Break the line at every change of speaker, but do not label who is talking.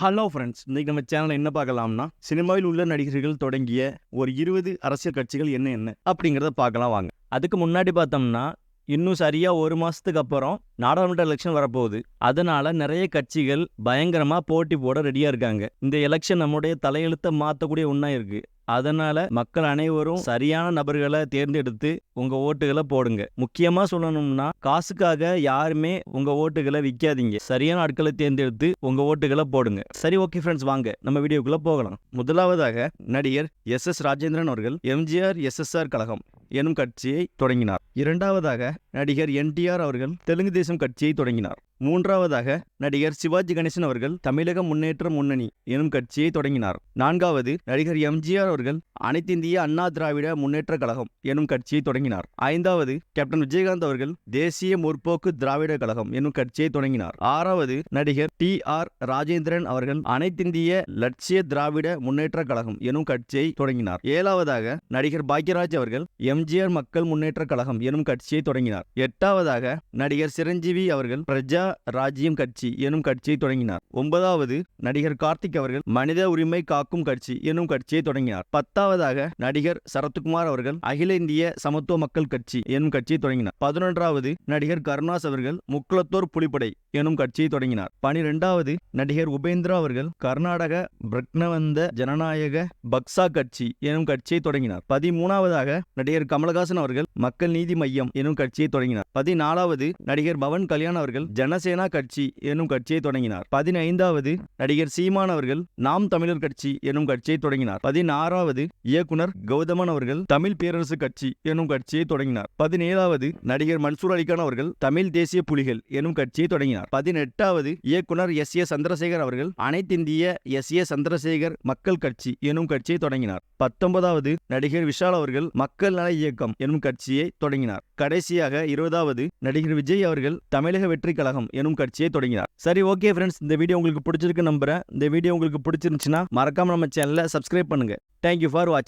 Hello friends இன்னைக்கு நம்ம சேனலில் என்ன பார்க்கலாம்னா சினிமாவில் உள்ள நடிகர்கள் தொடங்கிய ஒரு இருபது அரசியல் கட்சிகள் என்ன என்ன அப்படிங்கிறத பார்க்கலாம் வாங்க. அதுக்கு முன்னாடி பார்த்தோம்னா இன்னும் சரியா ஒரு மாசத்துக்கு அப்புறம் நாடாளுமன்ற எலெக்ஷன் வரப்போகுது. அதனால நிறைய கட்சிகள் பயங்கரமா போட்டி போட ரெடியா இருக்காங்க. இந்த எலெக்ஷன் நம்முடைய தலையெழுத்தை மாற்றக்கூடிய ஒன்றா இருக்கு. அதனால மக்கள் அனைவரும் சரியான நபர்களை தேர்ந்தெடுத்து உங்க ஓட்டுகளை போடுங்க. முக்கியமா சொல்லணும்னா காசுக்காக யாருமே உங்க ஓட்டுகளை விற்காதீங்க சரியான ஆட்களை தேர்ந்தெடுத்து உங்க ஓட்டுகளை போடுங்க. சரி ஓகே ஃப்ரெண்ட்ஸ் வாங்க. நம்ம வீடியோக்குள்ள போகலாம். முதலாவதாக நடிகர் எஸ் எஸ் ராஜேந்திரன் அவர்கள் எம்ஜிஆர் எஸ்எஸ்ஆர் கழகம் எனும் கட்சியை தொடங்கினார். இரண்டாவதாக நடிகர் என்டிஆர் அவர்கள் தெலுங்கு தேசம் கட்சியை தொடங்கினார். மூன்றாவதாக நடிகர் சிவாஜி கணேசன் அவர்கள் தமிழக முன்னேற்ற முன்னணி எனும் கட்சியை தொடங்கினார். நான்காவது நடிகர் எம்ஜிஆர் அவர்கள் அனைத்திந்திய அண்ணா திராவிட முன்னேற்ற கழகம் எனும் கட்சியை தொடங்கினார். ஐந்தாவது கேப்டன் விஜயகாந்த் அவர்கள் தேசிய முற்போக்கு திராவிட கழகம் எனும் கட்சியை தொடங்கினார். ஆறாவது நடிகர் டி ஆர் ராஜேந்திரன் அவர்கள் அனைத்திந்திய லட்சிய திராவிட முன்னேற்ற கழகம் எனும் கட்சியை தொடங்கினார். ஏழாவதாக நடிகர் பாக்யராஜ் அவர்கள் எம்ஜிஆர் மக்கள் முன்னேற்ற கழகம் எனும் கட்சியை தொடங்கினார். எட்டாவதாக நடிகர் சிரஞ்சீவி அவர்கள் பிரஜா ராஜ்யம் கட்சி எனும் கட்சியை தொடங்கினார். ஒன்பதாவது நடிகர் கார்த்திக் அவர்கள் மனித உரிமை காக்கும் கட்சி எனும் கட்சியை தொடங்கினார். பத்தாவதாக நடிகர் சரத்குமார் அவர்கள் அகில இந்திய சமத்துவ மக்கள் கட்சி எனும் கட்சியை தொடங்கினார். பதினொன்றாவது நடிகர் கருணாஸ் அவர்கள் முக்குளத்தோர் புலிப்படை எனும் கட்சியை தொடங்கினார். பனிரெண்டாவது நடிகர் உபேந்திரா அவர்கள் கர்நாடக பிரக்னவந்த ஜனநாயக பக்சா கட்சி எனும் கட்சியை தொடங்கினார். பதிமூணாவதாக நடிகர் கமலஹாசன் அவர்கள் மக்கள் நீதி மையம் எனும் கட்சியை தொடங்கினார். பதினாலாவது நடிகர் பவன் கல்யாண் அவர்கள் ஜனசேனா கட்சி எனும் கட்சியை தொடங்கினார். பதினைந்தாவது நடிகர் சீமான் அவர்கள் நாம் தமிழர் கட்சி எனும் கட்சியை தொடங்கினார். பதினாறாவது இயக்குனர் கௌதமன் அவர்கள் தமிழ் பேரரசு கட்சி எனும் கட்சியை தொடங்கினார். பதினேழாவது நடிகர் மன்சூர் அலிகான் அவர்கள் தமிழ் தேசிய புலிகள் எனும் கட்சியை தொடங்கினார். பதினெட்டாவது இயக்குனர் எஸ். ஏ. சந்திரசேகர் அவர்கள் அனைத்திந்திய எஸ். ஏ. சந்திரசேகர் மக்கள் கட்சி எனும் கட்சியை தொடங்கினார். பத்தொன்பதாவது நடிகர் விஷால் அவர்கள் மக்கள் நல இயக்கம் எனும் கட்சியை தொடங்கினார். கடைசியாக இருபதாவது நடிகர் விஜய் அவர்கள் தமிழக வெற்றி கழகம் எனும் கட்சியை தொடங்கினார். சரி ஓகே ஃப்ரெண்ட்ஸ் இந்த வீடியோ உங்களுக்கு பிடிச்சிருக்கு நம்புறேன். இந்த வீடியோ உங்களுக்கு பிடிச்சிருந்துச்சுன்னா மறக்காம நம்ம சேனலை சப்ஸ்கிரைப் பண்ணுங்க. தேங்க்யூ ஃபார் வாட்சிங்